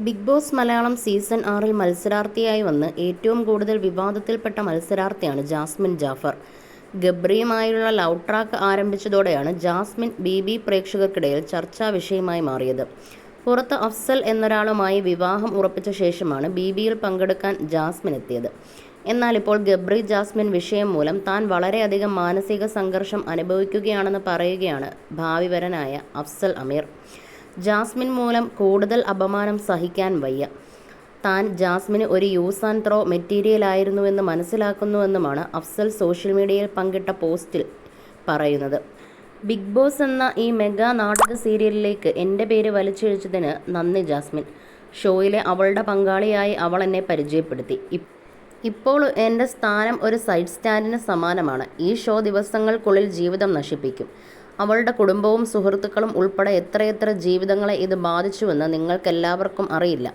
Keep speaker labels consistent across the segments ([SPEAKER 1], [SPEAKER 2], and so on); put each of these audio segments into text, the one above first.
[SPEAKER 1] Big boss Malayalam season ആറിൽ മത്സരാർത്ഥിയായി വന്ന് ഏറ്റവും കൂടുതൽ വിവാദത്തിൽപ്പെട്ട മത്സരാർത്ഥിയാണ് ജാസ്മിൻ ജാഫർ. ഗബ്രിയുമായുള്ള ലവ് ട്രാക്ക് ആരംഭിച്ചതോടെയാണ് ജാസ്മിൻ ബി ബി പ്രേക്ഷകർക്കിടയിൽ ചർച്ചാ വിഷയമായി മാറിയത്. പുറത്ത് അഫ്സൽ എന്നൊരാളുമായി വിവാഹം ഉറപ്പിച്ച ശേഷമാണ് ബി ബിയിൽ പങ്കെടുക്കാൻ ജാസ്മിൻ എത്തിയത്. എന്നാൽ ഇപ്പോൾ ഗബ്രി ജാസ്മിൻ വിഷയം മൂലം താൻ വളരെയധികം മാനസിക സംഘർഷം അനുഭവിക്കുകയാണെന്ന് പറയുകയാണ് ഭാവിവരനായ അഫ്സൽ അമീർ. ജാസ്മിൻ മൂലം കൂടുതൽ അപമാനം സഹിക്കാൻ വയ്യ. താൻ ജാസ്മിന് ഒരു യൂസ് ആൻഡ് ത്രോ മെറ്റീരിയലായിരുന്നുവെന്ന് മനസ്സിലാക്കുന്നുവെന്നുമാണ് അഫ്സൽ സോഷ്യൽ മീഡിയയിൽ പങ്കിട്ട പോസ്റ്റിൽ പറയുന്നത്. ബിഗ് ബോസ് എന്ന ഈ മെഗാ നാടക സീരിയലിലേക്ക് എന്റെ പേര് വലിച്ചിഴച്ചതിന് നന്ദി ജാസ്മിൻ. ഷോയിലെ അവളുടെ പങ്കാളിയായി അവൾ എന്നെ പരിചയപ്പെടുത്തി. ഇപ്പോൾ എന്റെ സ്ഥാനം ഒരു സൈഡ് സ്റ്റാൻഡിന് സമാനമാണ്. ഈ ഷോ ദിവസങ്ങൾക്കുള്ളിൽ ജീവിതം നശിപ്പിക്കും. അവളുടെ കുടുംബവും സുഹൃത്തുക്കളും ഉൾപ്പെടെ എത്രയെത്ര ജീവിതങ്ങളെ ഇത് ബാധിച്ചുവെന്ന് നിങ്ങൾക്കെല്ലാവർക്കും അറിയില്ല.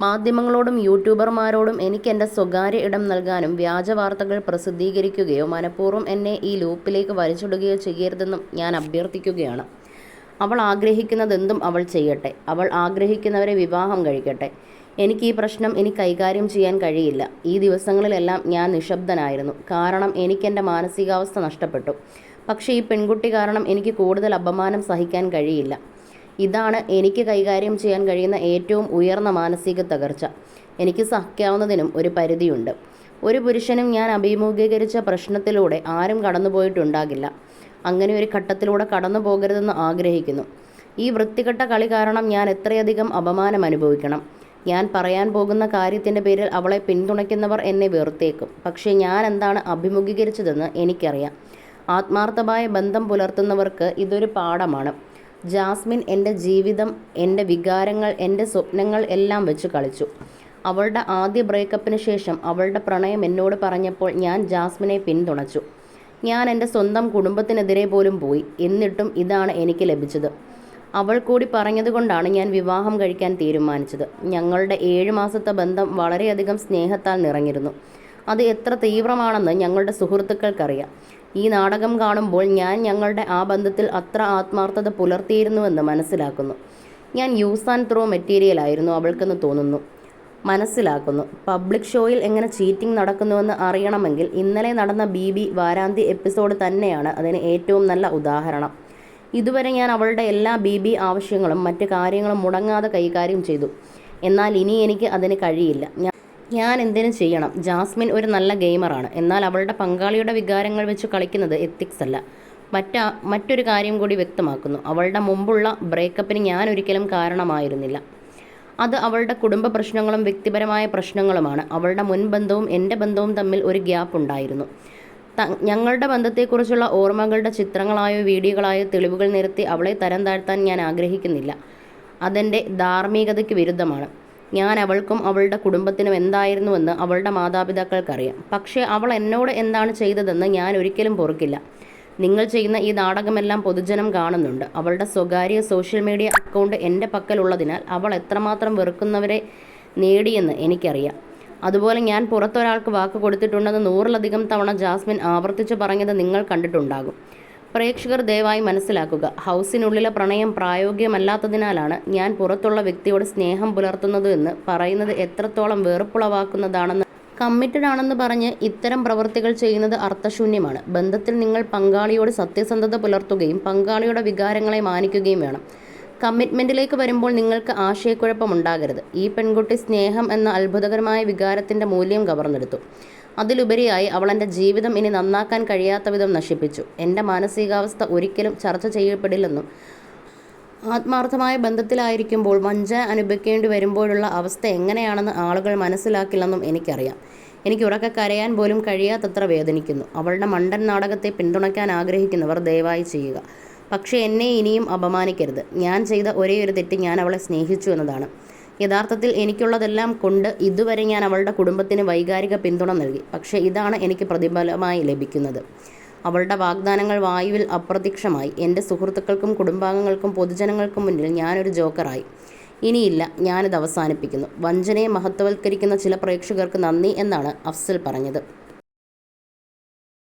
[SPEAKER 1] മാധ്യമങ്ങളോടും യൂട്യൂബർമാരോടും എനിക്ക് എന്റെ സ്വകാര്യ ഇടം നൽകാനും വ്യാജ വാർത്തകൾ പ്രസിദ്ധീകരിക്കുകയോ മനഃപൂർവം എന്നെ ഈ ലൂപ്പിലേക്ക് വലിച്ചിടുകയോ ചെയ്യരുതെന്നും ഞാൻ അഭ്യർത്ഥിക്കുകയാണ്. അവൾ ആഗ്രഹിക്കുന്നതെന്തും അവൾ ചെയ്യട്ടെ. അവൾ ആഗ്രഹിക്കുന്നവരെ വിവാഹം കഴിക്കട്ടെ. എനിക്ക് ഈ പ്രശ്നം ഇനി കൈകാര്യം ചെയ്യാൻ കഴിയില്ല. ഈ ദിവസങ്ങളിലെല്ലാം ഞാൻ നിശബ്ദനായിരുന്നു. കാരണം എനിക്കെന്റെ മാനസികാവസ്ഥ നഷ്ടപ്പെട്ടു. പക്ഷേ ഈ പെൺകുട്ടി കാരണം എനിക്ക് കൂടുതൽ അപമാനം സഹിക്കാൻ കഴിയില്ല. ഇതാണ് എനിക്ക് കൈകാര്യം ചെയ്യാൻ കഴിയുന്ന ഏറ്റവും ഉയർന്ന മാനസിക തകർച്ച. എനിക്ക് സഹിക്കാവുന്നതിനും ഒരു പരിധിയുണ്ട്. ഒരു പുരുഷനും ഞാൻ അഭിമുഖീകരിച്ച പ്രശ്നത്തിലൂടെ ആരും കടന്നുപോയിട്ടുണ്ടാകില്ല. അങ്ങനെ ഒരു ഘട്ടത്തിലൂടെ കടന്നു പോകരുതെന്ന് ആഗ്രഹിക്കുന്നു. ഈ വൃത്തികെട്ട കളി കാരണം ഞാൻ എത്രയധികം അപമാനം അനുഭവിക്കണം ഞാൻ പറയാൻ പോകുന്ന കാര്യത്തിന്റെ പേരിൽ അവളെ പിന്തുണയ്ക്കുന്നവർ എന്നെ വെറുത്തേക്കും. പക്ഷേ ഞാൻ എന്താണ് അഭിമുഖീകരിച്ചതെന്ന് എനിക്കറിയാം. ആത്മാർത്ഥമായ ബന്ധം പുലർത്തുന്നവർക്ക് ഇതൊരു പാഠമാണ്. ജാസ്മിൻ എന്റെ ജീവിതം എന്റെ വികാരങ്ങൾ എന്റെ സ്വപ്നങ്ങൾ എല്ലാം വെച്ച് കളിച്ചു. അവളുടെ ആദ്യ ബ്രേക്കപ്പിന് ശേഷം അവളുടെ പ്രണയം എന്നോട് പറഞ്ഞപ്പോൾ ഞാൻ ജാസ്മിനെ പിന്തുണച്ചു. ഞാൻ എന്റെ സ്വന്തം കുടുംബത്തിനെതിരെ പോലും പോയി. എന്നിട്ടും ഇതാണ് എനിക്ക് ലഭിച്ചത്. അവൾ കൂടി പറഞ്ഞതുകൊണ്ടാണ് ഞാൻ വിവാഹം കഴിക്കാൻ തീരുമാനിച്ചത്. ഞങ്ങളുടെ ഏഴ് മാസത്തെ ബന്ധം വളരെയധികം സ്നേഹത്താൽ നിറഞ്ഞിരുന്നു. അത് എത്ര തീവ്രമാണെന്ന് ഞങ്ങളുടെ സുഹൃത്തുക്കൾക്കറിയാം. ഈ നാടകം കാണുമ്പോൾ ഞാൻ ഞങ്ങളുടെ ആ ബന്ധത്തിൽ അത്ര ആത്മാർത്ഥത പുലർത്തിയിരുന്നുവെന്ന് മനസ്സിലാക്കുന്നു. ഞാൻ യൂസ് ആൻഡ് ത്രോ മെറ്റീരിയലായിരുന്നു അവൾക്കെന്ന് തോന്നുന്നു. മനസ്സിലാക്കുന്നു. പബ്ലിക് ഷോയിൽ എങ്ങനെ ചീറ്റിംഗ് നടക്കുന്നുവെന്ന് അറിയണമെങ്കിൽ ഇന്നലെ നടന്ന ബി ബി വാരാന്തി എപ്പിസോഡ് തന്നെയാണ് അതിന് ഏറ്റവും നല്ല ഉദാഹരണം. ഇതുവരെ ഞാൻ അവളുടെ എല്ലാ ബി ബി ആവശ്യങ്ങളും മറ്റ് കാര്യങ്ങളും മുടങ്ങാതെ കൈകാര്യം ചെയ്തു. എന്നാൽ ഇനി എനിക്ക് അതിന് കഴിയില്ല. ഞാൻ എന്തിനു ചെയ്യണം. ജാസ്മിൻ ഒരു നല്ല ഗെയിമറാണ്. എന്നാൽ അവളുടെ പങ്കാളിയുടെ വികാരങ്ങൾ വെച്ച് കളിക്കുന്നത് എത്തിക്സ് അല്ല. മറ്റ മറ്റൊരു കാര്യം കൂടി വ്യക്തമാക്കുന്നു. അവളുടെ മുമ്പുള്ള ബ്രേക്കപ്പിന് ഞാൻ ഒരിക്കലും കാരണമായിരുന്നില്ല. അത് അവളുടെ കുടുംബ പ്രശ്നങ്ങളും വ്യക്തിപരമായ പ്രശ്നങ്ങളുമാണ്. അവളുടെ മുൻബന്ധവും എന്റെ ബന്ധവും തമ്മിൽ ഒരു ഗ്യാപ്പ് ഉണ്ടായിരുന്നു. ഞങ്ങളുടെ ബന്ധത്തെക്കുറിച്ചുള്ള ഓർമ്മകളുടെ ചിത്രങ്ങളായോ വീഡിയോകളായോ തെളിവുകൾ നിരത്തി അവളെ തരം താഴ്ത്താൻ ഞാൻ ആഗ്രഹിക്കുന്നില്ല. അതെന്റെ ധാർമ്മികതയ്ക്ക് വിരുദ്ധമാണ്. ഞാൻ അവൾക്കും അവളുടെ കുടുംബത്തിനും എന്തായിരുന്നുവെന്ന് അവളുടെ മാതാപിതാക്കൾക്കറിയാം. പക്ഷേ അവൾ എന്നോട് എന്താണ് ചെയ്തതെന്ന് ഞാൻ ഒരിക്കലും പൊറുക്കില്ല. നിങ്ങൾ ചെയ്യുന്ന ഈ നാടകമെല്ലാം പൊതുജനം കാണുന്നുണ്ട്. അവളുടെ സ്വകാര്യ സോഷ്യൽ മീഡിയ അക്കൗണ്ട് എന്റെ പക്കലുള്ളതിനാൽ അവൾ എത്രമാത്രം വെറുക്കുന്നവരെ നേടിയെന്ന് എനിക്കറിയാം. അതുപോലെ ഞാൻ പുറത്തൊരാൾക്ക് വാക്ക് കൊടുത്തിട്ടുണ്ടെന്ന് നൂറിലധികം തവണ ജാസ്മിൻ ആവർത്തിച്ചു പറഞ്ഞത് നിങ്ങൾ കണ്ടിട്ടുണ്ടാകും. പ്രേക്ഷകർ ദയവായി മനസ്സിലാക്കുക. ഹൗസിനുള്ളിലെ പ്രണയം പ്രായോഗികമല്ലാത്തതിനാലാണ് ഞാൻ പുറത്തുള്ള വ്യക്തിയോട് സ്നേഹം പുലർത്തുന്നത് എന്ന് പറയുന്നത് എത്രത്തോളം വെറുപ്പുളവാക്കുന്നതാണെന്ന്. കമ്മിറ്റഡ് ആണെന്ന് പറഞ്ഞ് ഇത്തരം പ്രവൃത്തികൾ ചെയ്യുന്നത് അർത്ഥശൂന്യമാണ്. ബന്ധത്തിൽ നിങ്ങൾ പങ്കാളിയോട് സത്യസന്ധത പുലർത്തുകയും പങ്കാളിയുടെ വികാരങ്ങളെ മാനിക്കുകയും വേണം. കമ്മിറ്റ്മെന്റിലേക്ക് വരുമ്പോൾ നിങ്ങൾക്ക് ആശയക്കുഴപ്പമുണ്ടാകരുത്. ഈ പെൺകുട്ടി സ്നേഹം എന്ന അത്ഭുതകരമായ വികാരത്തിന്റെ മൂല്യം കവർന്നെടുത്തു. അതിലുപരിയായി അവൾ എന്റെ ജീവിതം ഇനി നന്നാക്കാൻ കഴിയാത്ത വിധം നശിപ്പിച്ചു. എന്റെ മാനസികാവസ്ഥ ഒരിക്കലും ചർച്ച ചെയ്യപ്പെടില്ലെന്നും ആത്മാർത്ഥമായ ബന്ധത്തിലായിരിക്കുമ്പോൾ വഞ്ച അനുഭവിക്കേണ്ടി വരുമ്പോഴുള്ള അവസ്ഥ എങ്ങനെയാണെന്ന് ആളുകൾ മനസ്സിലാക്കില്ലെന്നും എനിക്കറിയാം. എനിക്ക് ഉറക്കെ കരയാൻ പോലും കഴിയാത്തത്ര വേദനിക്കുന്നു. അവളുടെ മണ്ടൻ നാടകത്തെ പിന്തുണയ്ക്കാൻ ആഗ്രഹിക്കുന്നവർ ദയവായി ചെയ്യുക. പക്ഷേ എന്നെ ഇനിയും അപമാനിക്കരുത്. ഞാൻ ചെയ്ത ഒരേ ഒരു തെറ്റ് ഞാൻ അവളെ സ്നേഹിച്ചു എന്നതാണ്. യഥാർത്ഥത്തിൽ എനിക്കുള്ളതെല്ലാം കൊണ്ട് ഇതുവരെ ഞാൻ അവളുടെ കുടുംബത്തിന് വൈകാരിക പിന്തുണ നൽകി. പക്ഷേ ഇതാണ് എനിക്ക് പ്രതിഫലമായി ലഭിക്കുന്നത്. അവളുടെ വാഗ്ദാനങ്ങൾ വായുവിൽ അപ്രത്യക്ഷമായി. എന്റെ സുഹൃത്തുക്കൾക്കും കുടുംബാംഗങ്ങൾക്കും പൊതുജനങ്ങൾക്കും മുന്നിൽ ഞാനൊരു ജോക്കറായി. ഇനിയില്ല ഞാനിത് അവസാനിപ്പിക്കുന്നു. വഞ്ചനയെ മഹത്വവൽക്കരിക്കുന്ന ചില പ്രേക്ഷകർക്ക് നന്ദി എന്നാണ് അഫ്സൽ പറഞ്ഞത്.